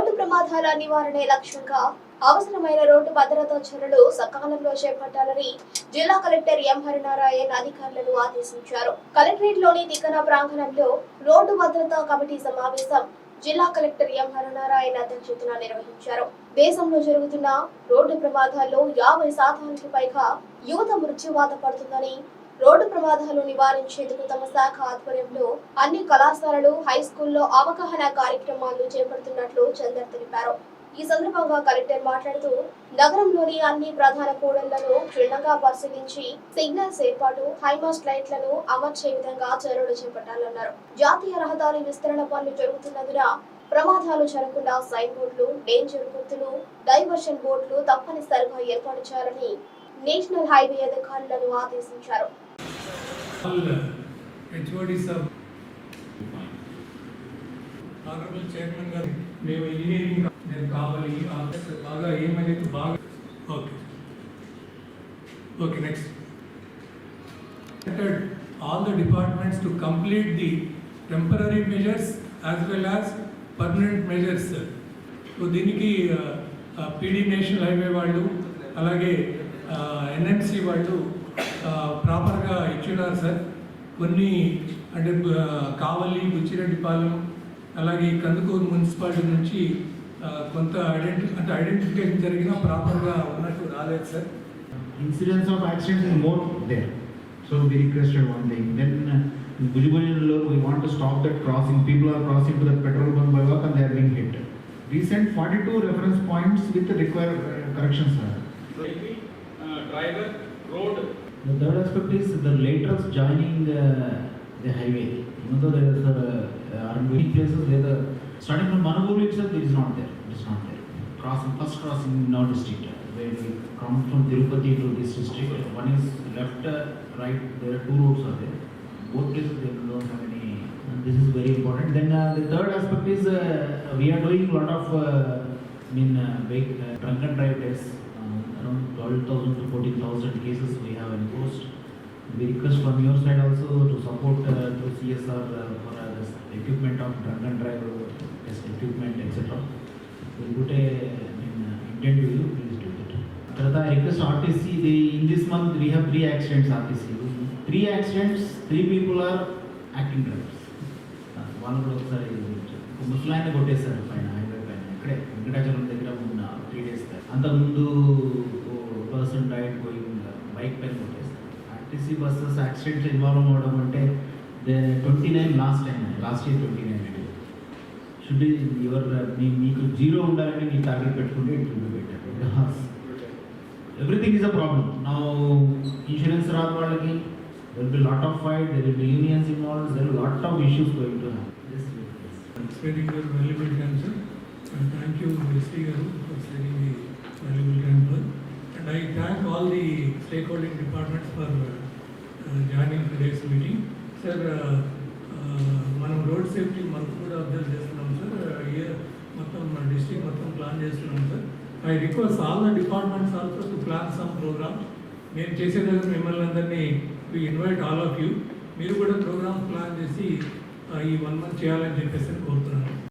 Road ప్రమాదాల నివారణే లక్ష్యంగా అవసరమైన రోడ్డు భద్రతా చర్యలు సకాలంలో చేపట్టాలని జిల్లా కలెక్టర్ ఎం హరినారాయణ అధికారులను ఆదేశించారు. కలెక్టరేట్లోని తిక్కన ప్రాంగణంలో రోడ్డు భద్రతా కమిటీ సమావేశం జిల్లా కలెక్టర్ ఎం హరినారాయణ అధ్యక్షతన నిర్వహించారు. దేశంలో జరుగుతున్న రోడ్డు ప్రమాదాల్లో యాభై శాతానికి పైగా యువత మృత్యువాత పడుతుందని రోడ్డు ప్రమాదాలు నివారించేందుకు తమ శాఖ ఆధ్వర్యంలో అన్ని కళాశాలలు హై స్కూల్లో అవగాహన కార్యక్రమాలు చేపడుతున్నట్లు చందర్ తెలిపారు. ఈ సందర్భంగా కలెక్టర్ మాట్లాడుతూ నగరంలోని అన్ని ప్రధాన కూడళ్ళను క్షుణ్ణంగా పరిశీలించి సిగ్నల్స్ ఏర్పాటు హైమాస్ట్ లైట్లను అమర్చే విధంగా చర్యలు చేపట్టాలన్నారు. జాతీయ రహదారి విస్తరణ పనులు జరుగుతున్నందున ప్రమాదాలు జరగకుండా సైన్ బోర్డులు డేంజర్ గుర్తులు డైవర్షన్ బోర్డులు తప్పనిసరిగా ఏర్పాటు చేయాలని నేషనల్ హైవే అధికారులను ఆదేశించారు. All HODs of honourable chairman గారు మేము ఇంజనీరింగ్ నేను కావాలి బాగా ఏమైతే బాగా okay okay next all the departments to complete the temporary measures as well as permanent measures so దీనికి పీడీ నేషనల్ హైవే వాళ్ళు అలాగే ఎన్ఎంసీ వాళ్ళు చెప్పినారు సార్. కొన్ని అంటే కావల్లి బుచ్చిరెడ్డిపాలెం అలాగే కందుకూరు మున్సిపాలిటీ నుంచి కొంత ఐడెంటి అంటే ఐడెంటిఫికేషన్ జరిగినా ప్రాపర్గా ఉన్నట్టు రాలేదు sir. Incidence of accident in more there. So we requested one day then భుజబులిలో we want stop that crossing people are crossing to the petrol bunk by work and they hit recent forty two reference points with require correction sir driver road uh, uh, The third aspect is the laterals joining the, the highway. Even though there is uh, are many places where the, starting from Managuri itself, it is not there, it is not there. Crossing, first crossing in our district, uh, where we come from Tirupati to this district, one is left, uh, right, there are two roads are there. Both places they don't have any, and this is very important. Then uh, the third aspect is, uh, we are doing a lot of, uh, I mean, uh, vehi- uh, drunk and drive tests Uh, around twelve thousand to fourteen thousand cases we have enforced. We request from your side also to support uh, through CSR uh, for uh, this equipment of drunk and drive uh, test equipment etc. We put a, I mean, uh, intent to you, please do it. Tarata, I request RTC, the, in this month we have three accidents RTC. Three accidents, three people are acting drivers. Uh, వాళ్ళు కూడా ఒకసారి ఒక ముసలాయన కొట్టేశారు పైన highway పైన ఇక్కడే వెంకటాచలం దగ్గర ఉన్న త్రీ డేస్ అంతకుముందు పర్సన్ డైట్ గోయింగ్ బైక్ పైన కొట్టేస్తారు. ఆర్టీసీ బస్సెస్ యాక్సిడెంట్స్ ఇన్వాల్వ్ అవ్వడం అంటే twenty nine last time last year twenty nine should your మీ మీకు జీరో ఉండాలని మీ టార్గెట్ పెట్టుకుంటే it will everything is a problem నా ఇన్సూరెన్స్ రాని వాళ్ళకి there be lot of fight there be unions involve there lot of issues going to have expecting your valuable time, thank you thank గారు ST Garu, for sparing the valuable time, sir. And I thank all the stakeholding departments for uh, uh, uh మనం road safety month కూడా observe చేస్తున్నాం sir year uh, మొత్తం district మొత్తం plan చేస్తున్నాం sir I request all the departments also to plan some programme నేను చేసేదాకా మిమ్మల్ని అందరినీ we invite all of you మీరు కూడా ప్రోగ్రామ్ ప్లాన్ చేసి ఈ వన్ మంత్ చేయాలని చెప్పేసి కోరుతున్నాను.